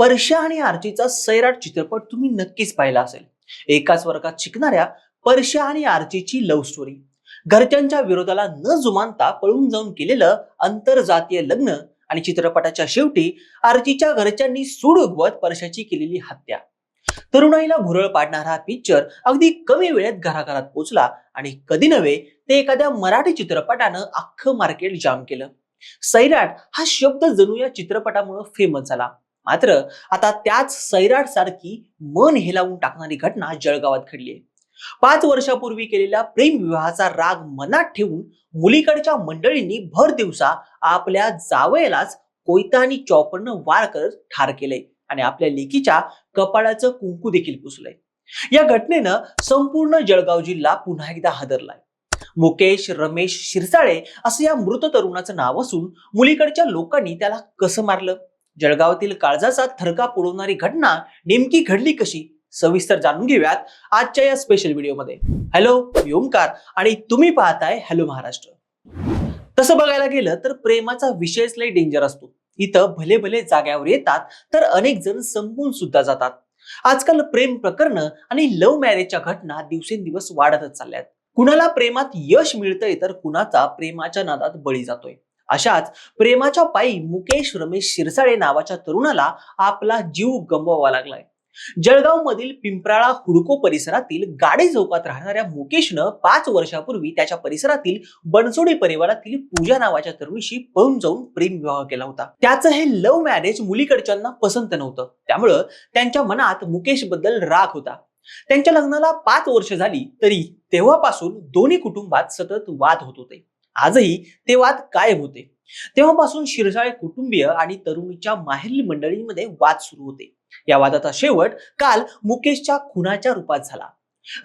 परशा आणि आर्चीचा सैराट चित्रपट तुम्ही नक्कीच पाहिला असेल. एकाच वर्गात शिकणाऱ्या परशा आणि आर्चीची लव्ह स्टोरी घरच्यांच्या विरोधाला न जुमानता पळून जाऊन केलेलं आंतरजातीय लग्न आणि चित्रपटाच्या शेवटी आर्चीच्या घरच्यांनी सूड उगवत परशाची केलेली हत्या. तरुणाईला भुरळ पाडणारा हा पिक्चर अगदी कमी वेळेत घराघरात पोचला आणि कधी नव्हे ते एखाद्या मराठी चित्रपटानं अख्खं मार्केट जाम केलं. सैराट हा शब्द जणू या चित्रपटामुळे फेमस झाला. मात्र आता त्याच सैराट सारखी मन हेलावून टाकणारी घटना जळगावात घडली आहे पाच वर्षापूर्वी केलेल्या प्रेम विवाहाचा राग मनात ठेवून मुलीकडच्या मंडळींनी भर दिवसा आपल्या जावयालाच कोयता आणि चॉपरनं वार करत ठार केलंय आणि आपल्या लेकीच्या कपाळाचं कुंकू देखील पुसलंय. या घटनेनं संपूर्ण जळगाव जिल्हा पुन्हा एकदा हादरलाय. मुकेश रमेश शिरसाळे असं या मृत तरुणाचं नाव असून मुलीकडच्या लोकांनी त्याला कसं मारलं? जळगावातील काळजाचा थरका पुरवणारी घटना नेमकी घडली कशी? सविस्तर जाणून घेऊयात आजच्या या स्पेशल व्हिडिओमध्ये हॅलो मी ओमकार आणि तुम्ही पाहताय हॅलो महाराष्ट्र. तसं बघायला गेलं तर प्रेमाचा विषयच लय डेंजर असतो. इथं भले भले जाग्यावर येतात तर अनेक जण संपून सुद्धा जातात. आजकाल प्रेम प्रकरण आणि लव्ह मॅरेजच्या घटना दिवसेंदिवस वाढतच चालल्यात. कुणाला प्रेमात यश मिळतंय तर कुणाचा प्रेमाच्या नादात बळी जातोय. अशाच प्रेमाच्या पायी मुकेश रमेश शिरसाळे नावाच्या तरुणाला आपला जीव गमवावा लागलाय. जळगाव मधील पिंपराळा हुडको परिसरातील गाडे चौकात राहणाऱ्या मुकेशनं पाच वर्षापूर्वी त्याच्या परिसरातील बनसोडे परिवारातील पूजा नावाच्या तरुणीशी पळून जाऊन प्रेम विवाह केला होता. त्याचं हे लव्ह मॅरेज मुलीकडच्यांना पसंत नव्हतं. त्यामुळं त्यांच्या मनात मुकेशबद्दल राग होता. त्यांच्या लग्नाला पाच वर्ष झाली तरी तेव्हापासून दोन्ही कुटुंबात सतत वाद होत होते. आजही ते वाद कायम होते? तेव्हापासून शिरसाळे कुटुंबीय आणि तरुणीच्या माहेरली मंडळींमध्ये वाद सुरू होते. या वादाचा शेवट काल मुकेशच्या खुनाच्या रूपात झाला.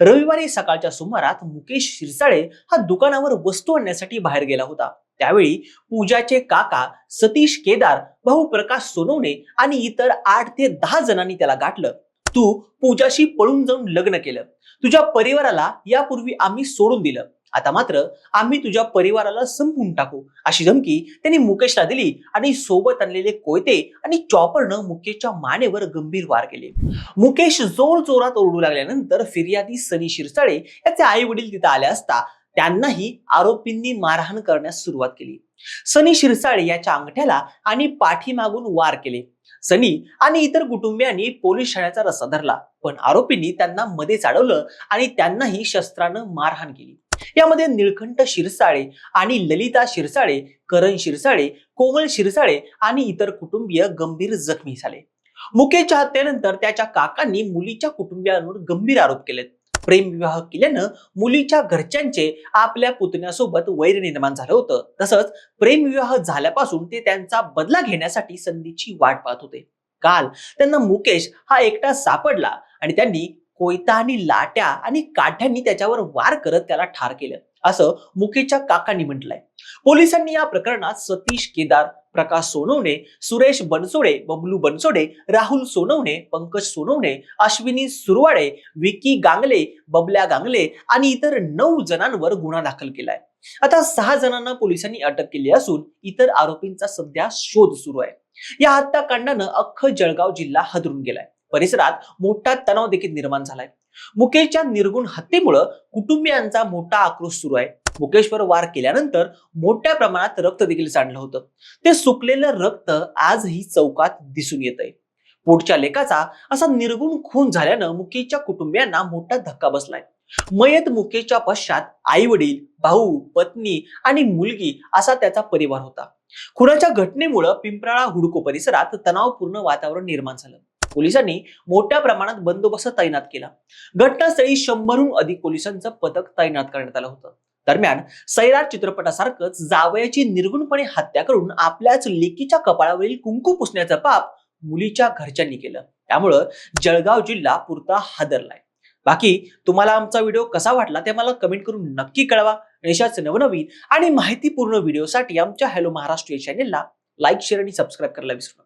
रविवारी सकाळच्या सुमारात मुकेश शिरसाळे हा दुकानावर वस्तू आणण्यासाठी बाहेर गेला होता. त्यावेळी पूजाचे काका सतीश केदार भाऊ प्रकाश सोनवणे आणि इतर आठ ते दहा जणांनी त्याला गाठलं. तू पूजाशी पळून जाऊन लग्न केलं. तुझ्या परिवाराला यापूर्वी आम्ही सोडून दिलं. आता मात्र आम्ही तुझ्या परिवाराला संपून टाकू. अशी धमकी त्यांनी मुकेशला दिली आणि सोबत आणलेले कोयते आणि चॉपरनं मुकेशच्या मानेवर गंभीर वार केले. मुकेश जोर जोरात ओरडू लागल्यानंतर फिर्यादी सनी शिरसाळे याचे आई वडील तिथे आले असता त्यांनाही आरोपींनी मारहाण करण्यास सुरुवात केली. सनी शिरसाळे याच्या अंगठ्याला आणि पाठीमागून वार केले. सनी आणि इतर कुटुंबियांनी पोलीस ठाण्याचा रस्ता धरला पण आरोपींनी त्यांना मध्ये चाडवलं आणि त्यांनाही शस्त्रानं मारहाण केली. यामध्ये निळकंठ शिरसाळे आणि ललिता शिरसाळे करण शिरसाळे कोमल शिरसाळे आणि इतर कुटुंबीय गंभीर जखमी झाले. मुकेशच्या हत्येनंतर त्याच्या काकांनी मुलीच्या कुटुंबियांवर गंभीर आरोप केलेत. प्रेमविवाह केल्यानं मुलीच्या घरच्यांचे आपल्या पुतण्यासोबत वैर निर्माण झालं होतं. तसंच प्रेमविवाह झाल्यापासून ते त्यांचा बदला घेण्यासाठी संधीची वाट पाहत होते. काल त्यांना मुकेश हा एकटा सापडला आणि त्यांनी कोयता आणि लाट्या आणि काठ्यांनी त्याच्यावर वार करत त्याला ठार केलं. असं मुकेशच्या काकांनी म्हटलंय. पोलिसांनी या प्रकरणात सतीश केदार प्रकाश सोनवणे सुरेश बनसोडे बबलू बनसोडे राहुल सोनवणे पंकज सोनवणे अश्विनी सुरवाडे विकी गांगले बबल्या गांगले आणि इतर नऊ जणांवर गुन्हा दाखल केलाय. आता सहा जणांना पोलिसांनी अटक केली असून इतर आरोपींचा सध्या शोध सुरू आहे. या हत्याकांडानं अख्खं जळगाव जिल्हा हदरून गेलाय. परिसरात मोठा तणाव देखील निर्माण झालाय. मुकेशच्या निर्गुण हत्येमुळं कुटुंबियांचा मोठा आक्रोश सुरू आहे. मुकेशवर वार केल्यानंतर मोठ्या प्रमाणात रक्त देखील सांडलं होतं. ते सुकलेलं रक्त आजही चौकात दिसून येत आहे पुढच्या लेखाचा असा निर्गुण खून झाल्यानं मुकेशच्या कुटुंबियांना मोठा धक्का बसलाय. मयत मुकेशच्या पश्चात आई वडील भाऊ पत्नी आणि मुलगी असा त्याचा परिवार होता. खुनाच्या घटनेमुळं पिंपराळा हुडको परिसरात तणावपूर्ण वातावरण निर्माण झालं. पोलिसांनी मोठ्या प्रमाणात बंदोबस्त तैनात केला. घटनास्थळी शंभरहून अधिक पोलिसांचं पथक तैनात करण्यात आलं होतं. दरम्यान सैराट चित्रपटासारखंच जावयाची निर्गुणपणे हत्या करून आपल्याच लेकीच्या कपाळावरील कुंकू पुसण्याचं पाप मुलीच्या घरच्यांनी केलं. त्यामुळं जळगाव जिल्हा पुरता हादरलाय. बाकी तुम्हाला आमचा व्हिडिओ कसा वाटला ते मला कमेंट करून नक्की कळवा. आणि अशाच नवनवीन आणि माहितीपूर्ण व्हिडिओसाठी आमच्या हॅलो महाराष्ट्र या चॅनेलला लाईक शेअर आणि सबस्क्राईब करायला विसरू नका.